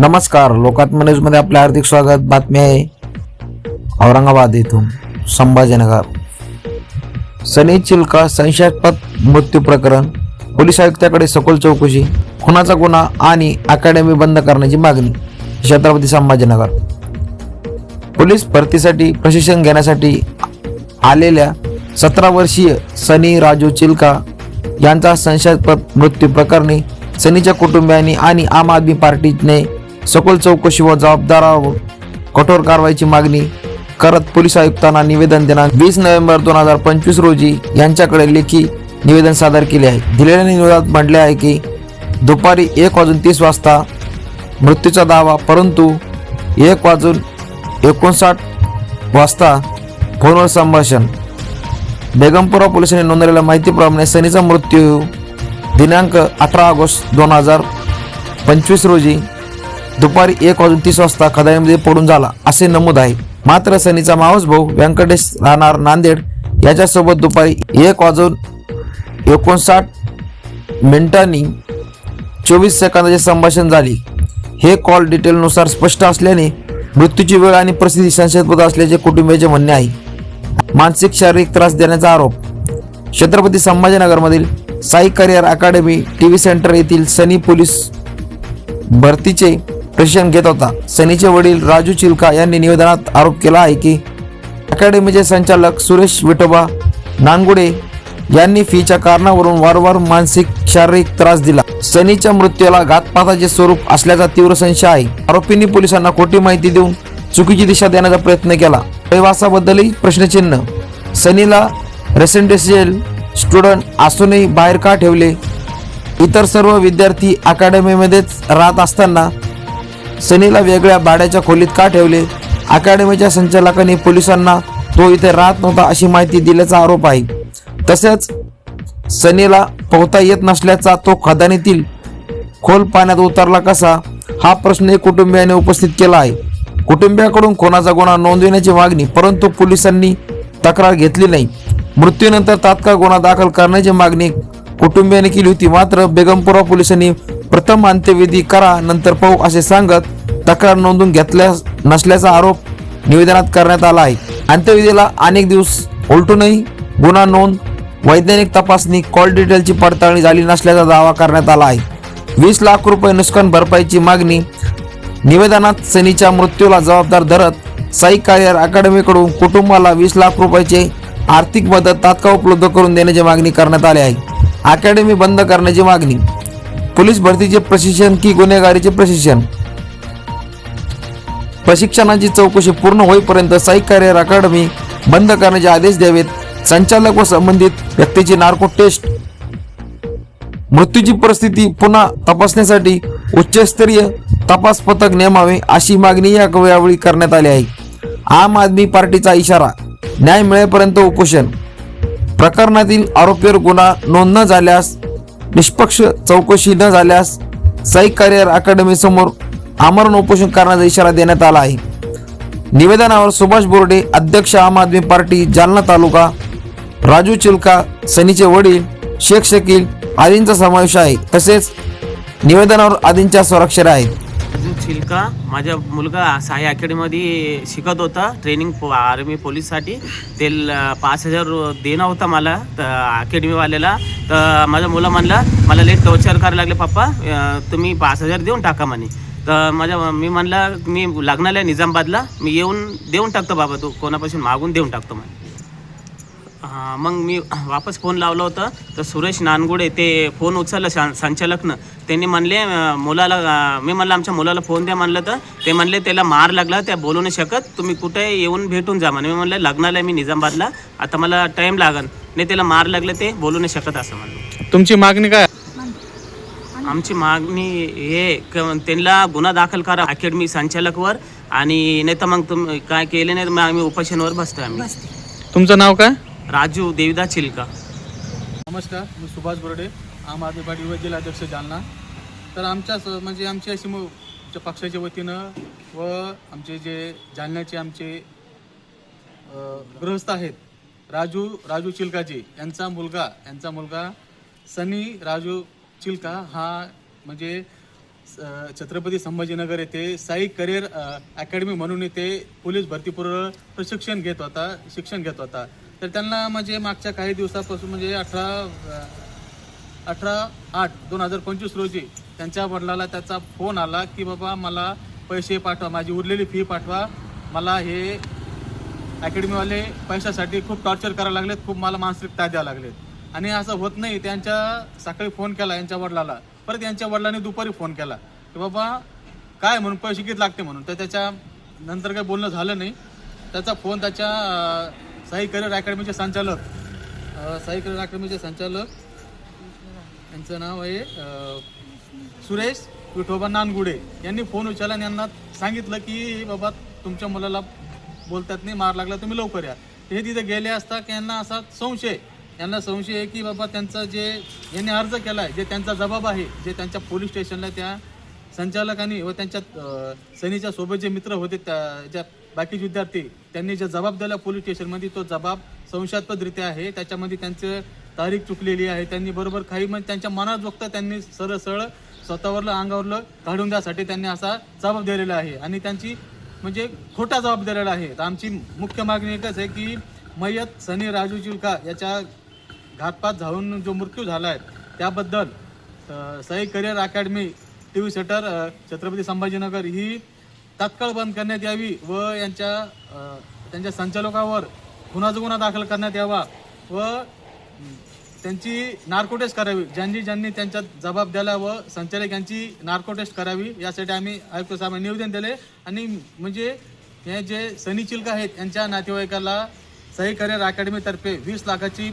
नमस्कार लोकात्म न्यूजमध्ये आपले हार्दिक स्वागत. बातमी आहे औरंगाबाद येथून संभाजीनगर. सनी चिल्का संशयास्पद मृत्यू प्रकरण. पोलीस आयुक्ताकडे सखोल चौकशी. खुनाचा गुन्हा आणि अकॅडमी बंद करण्याची मागणी. छत्रपती संभाजीनगर. पोलीस भरतीसाठी प्रशिक्षण घेण्यासाठी आलेल्या सतरा वर्षीय सनी राजू चिल्का यांचा संशयास्पद मृत्यू प्रकरणी सनीच्या कुटुंबियांनी आणि आम आदमी पार्टीने सखोल चौकशी व जबाबदारावर कठोर कारवाईची मागणी करत पोलीस आयुक्तांना निवेदन देणार. वीस नोव्हेंबर दोन हजार पंचवीस रोजी यांच्याकडे लेखी निवेदन सादर केले आहे. दिलेल्या निवेदनात म्हटले आहे की दुपारी एक वाजून तीस वाजता मृत्यूचा दावा परंतु एक वाजून एकोणसाठ वाजता फोनवर संभाषण. बेगमपुरा पोलिसांनी नोंदवलेल्या माहितीप्रमाणे सनीचा मृत्यू दिनांक अठरा ऑगस्ट दोन हजार पंचवीस रोजी दुपारी एक वाजून तीस वाजता खदाईमध्ये पडून झाला असे नमूद आहे. मात्र सनीचा मावस भाऊ व्यंकटेश राहणार नांदेड. याच्यासोबत दुपारी एक वाजून एकोणसाठ मिनिटांनी चोवीस सेकंदाचे संभाषण झाले. हे कॉल डिटेलनुसार स्पष्ट असल्याने मृत्यूची वेळ आणि परिस्थिती संशयास्पद असल्याचे कुटुंबियाचे म्हणणे आहे. मानसिक शारीरिक त्रास देण्याचा आरोप. Chhatrapati संभाजीनगरमधील Sai career academy T V centre येथील सनी पोलीस भरतीचे प्रशिक्षण घेत होता. सनीचे वडील राजू चिल्का यांनी निवेदनात आरोप केला आहे की अकॅडमीचे संचालक सुरेश विठोबा नानगुडे यांनी फीच्या कारणावरून वारंवार मानसिक शारीरिक त्रास दिला. सनीच्या मृत्यूला घातपाताचे स्वरूप असल्याचा तीव्र संशय आहे. आरोपींनी पोलिसांना खोटी माहिती देऊन चुकीची दिशा देण्याचा प्रयत्न केला. रहिवासाबद्दलही प्रश्नचिन्ह. सनीला रेसिडेन्शियल स्टुडंट असूनही बाहेर का ठेवले? इतर सर्व विद्यार्थी अकॅडमीमध्येच राहत असताना सनीला वेगळ्या भाड्याच्या खोलीत का ठेवले? अकॅडमीच्या संचालकांनी पोलिसांना तो इथे राहत नव्हता अशी माहिती दिल्याचा आरोप आहे. तसेच सनीला पोहता येत नसल्याचा तो खदानीतील खोल पाण्यात उतरला कसा? हा प्रश्न कुटुंबियाने उपस्थित केला आहे. कुटुंबियाकडून कोणाचा गुन्हा नोंदविण्याची मागणी परंतु पोलिसांनी तक्रार घेतली नाही. मृत्यूनंतर तात्काळ गुन्हा दाखल करण्याची मागणी कुटुंबियाने केली होती. मात्र बेगमपुरा पोलिसांनी प्रथम अंत्यविधी करा नंतर पाहू असे सांगत तक्रार नोंदून घेतल्या नसल्याचा आरोप निवेदनात करण्यात आला आहे. अंत्यविधीला अनेक दिवस उलटूनही गुन्हा नोंद वैज्ञानिक तपासणी कॉल डिटेलची पडताळणी झाली नसल्याचा दावा करण्यात आला आहे. वीस लाख रुपये नुकसान भरपाईची मागणी निवेदनात सनीच्या मृत्यूला जबाबदार धरत साई करिअर अकॅडमीकडून कुटुंबाला वीस लाख रुपयाचे आर्थिक मदत तात्काळ उपलब्ध करून देण्याची मागणी करण्यात आली आहे. अकॅडमी बंद करण्याची मागणी पोलीस भरतीचे प्रशिक्षण की गुन्हेगारीचे प्रशिक्षण? प्रशिक्षणाची चौकशी पूर्ण होईपर्यंत साई करिअर अकॅडमी बंद करण्याचे आदेश द्यावेत. संचालक व संबंधित व्यक्तीची नार्को टेस्ट. मृत्यूची परिस्थिती पुन्हा तपासण्यासाठी उच्चस्तरीय तपास पथक नेमावे अशी मागणी या यावेळी करण्यात आली आहे. आम आदमी पार्टीचा इशारा न्याय मिळेपर्यंत उपोषण. प्रकरणातील आरोपीवर गुन्हा नोंद न झाल्यास निष्पक्ष चौकशी न झाल्यास साई करिअर अकॅडमी समोर आमरण उपोषण करण्याचा इशारा देण्यात आला आहे. निवेदनावर सुभाष बोर्डे अध्यक्ष आम आदमी पार्टी जालना तालुका राजू चिल्का सनीचे वडील शेख शकील आदींचा समावेश आहे. तसेच निवेदनावर आदींच्या स्वाक्षऱ्या आहेत शिल्का माझा मुलगा साई अकॅडमीमध्ये शिकत होता ट्रेनिंग पो- आर्मी पोलीससाठी ते पाच हजार देणं होता मला तर अकॅडमीवाल्याला. तर माझा मुलं म्हणला मला लेट टॉर्चर करायला लागले पप्पा. तुम्ही पाच हजार देऊन टाका म्हणे. तर माझ्या मी म्हणला मी लग्नाला निजामबादला. मी येऊन देऊन टाकतो बाबा तू कोणापासून मागून देऊन टाकतो म्हणे. हां मग मी वापस फोन लावला होता. तर सुरेश नानगुडे ते फोन उचलला शा संचालकनं. त्यांनी म्हणले मुलाला मी म्हणलं आमच्या मुलाला फोन द्या म्हणलं तर. ते म्हणले त्याला मार लागला त्या बोलू नाही शकत. तुम्ही कुठे येऊन भेटून जा म्हणे मी म्हणलं लग्नाला आहे मी निजामाबादला. आता मला टाईम लागन. नाही त्याला मार लागलं ते बोलू नाही शकत असं म्हणलं. तुमची मागणी काय? आमची मागणी हे क- त्यांना गुन्हा दाखल करा अकॅडमी संचालकवर. आणि नाही तर मग तुम्ही काय केले नाही तर मग आम्ही उपोषणावर बसतोय आम्ही. तुमचं नाव काय? राजू देविदा चिलका. नमस्कार मी सुभाष बोर्डे. आम आदमी पार्टी व जिल्हाध्यक्ष जालना. तर आमच्या स- म्हणजे आमची अशी मग आमच्या पक्षाच्या वतीनं व आमचे जे जालन्याचे आमचे अ, गृहस्थ आहेत राजू राजू चिलकाजी यांचा मुलगा यांचा मुलगा सनी राजू चिलका हा म्हणजे अ, छत्रपती संभाजीनगर येथे साई करिअर अ, अकॅडमी म्हणून इथे पोलीस भरतीपूर्व प्रशिक्षण घेत होता शिक्षण घेत होता. तर त्यांना म्हणजे मागच्या काही दिवसापासून म्हणजे अठरा अठरा आठ दोन हजार पंचवीस रोजी त्यांच्या वडिलाला त्याचा फोन आला की बाबा मला पैसे पाठवा माझी उरलेली फी पाठवा. मला हे अकॅडमीवाले पैशासाठी खूप टॉर्चर करायला लागलेत खूप मला मानसिक त्रास द्यायला लागलेत. आणि असं होत नाही त्यांच्या सकाळी फोन केला यांच्या वडिलाला. परत यांच्या वडिलांनी दुपारी फोन केला की बाबा काय म्हणून पैसे किती लागते म्हणून. तर त्याच्या नंतर काही बोलणं झालं नाही. त्याचा फोन त्याच्या साई करिअर अकॅडमीचे संचालक. अं, साई करिअर अकॅडमीचे संचालक. यांचं नाव आहे सुरेश विठोबा नानगुडे. यांनी फोन उचलला आणि यांना सांगितलं की बाबा तुमच्या मुलाला बोलतात नाही मार लागला तुम्ही लवकर या. हे तिथे गेले असता की यांना असा संशय. यांना संशय आहे की बाबा त्यांचा जे यांनी अर्ज केला आहे जे त्यांचा जबाब आहे जे त्यांच्या पोलीस स्टेशनला त्या संचालकांनी व त्यांच्या सनीच्या सोबत जे मित्र होते त्या ज्या बाकीचे विद्यार्थी त्यांनी जे जबाब दिला पोलीस स्टेशनमध्ये तो जबाब संशयास्पदरित्या आहे. त्याच्यामध्ये त्यांचं तारीख चुकलेली आहे. त्यांनी बरोबर काही म्हणजे त्यांच्या मनात बघता त्यांनी सरळ सरळ स्वतःवरलं अंगावरलं काढून द्यासाठी त्यांनी असा जबाब दिलेला आहे. आणि त्यांची म्हणजे खोटा जबाब दिलेला आहे. तर आमची मुख्य मागणी एकच आहे की मयत सनी राजू चिलका याच्या घातपात झाऊन जो मृत्यू झाला आहे त्याबद्दल Sai career academy T V centre Chhatrapati Sambhajinagar ही तात्काळ बंद करण्यात यावी व यांच्या त्यांच्या संचालकावर गुन्हाचा गुन्हा दाखल करण्यात यावा व त्यांची नार्को टेस्ट करावी. ज्यांनी ज्यांनी त्यांच्यात जबाब दिला व संचालक यांची नार्को टेस्ट करावी यासाठी आम्ही आयुक्त साहेबांना निवेदन दिले. आणि म्हणजे हे जे सनी चिल्क आहेत यांच्या नातेवाईकाला सही करिअर अकॅडमीतर्फे वीस लाखाची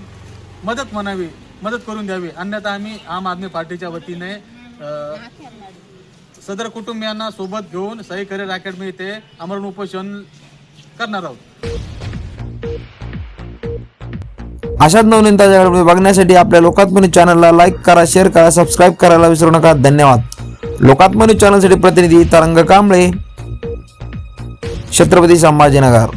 मदत म्हणावी मदत करून द्यावी. अन्यथा आम्ही आम आदमी पार्टीच्या वतीने सदर कुटुंबियांना सोबत घेऊन सही करेल अकॅडमी इथे आमरण उपोषण करणार आहोत. अशाच नवनवीन बघण्यासाठी आपल्या लोकात्मनी चॅनलला लाईक करा शेअर करा सबस्क्राईब करायला विसरू नका. धन्यवाद. लोकात्मनी चॅनलसाठी प्रतिनिधी तरंग कांबळे छत्रपती संभाजीनगर.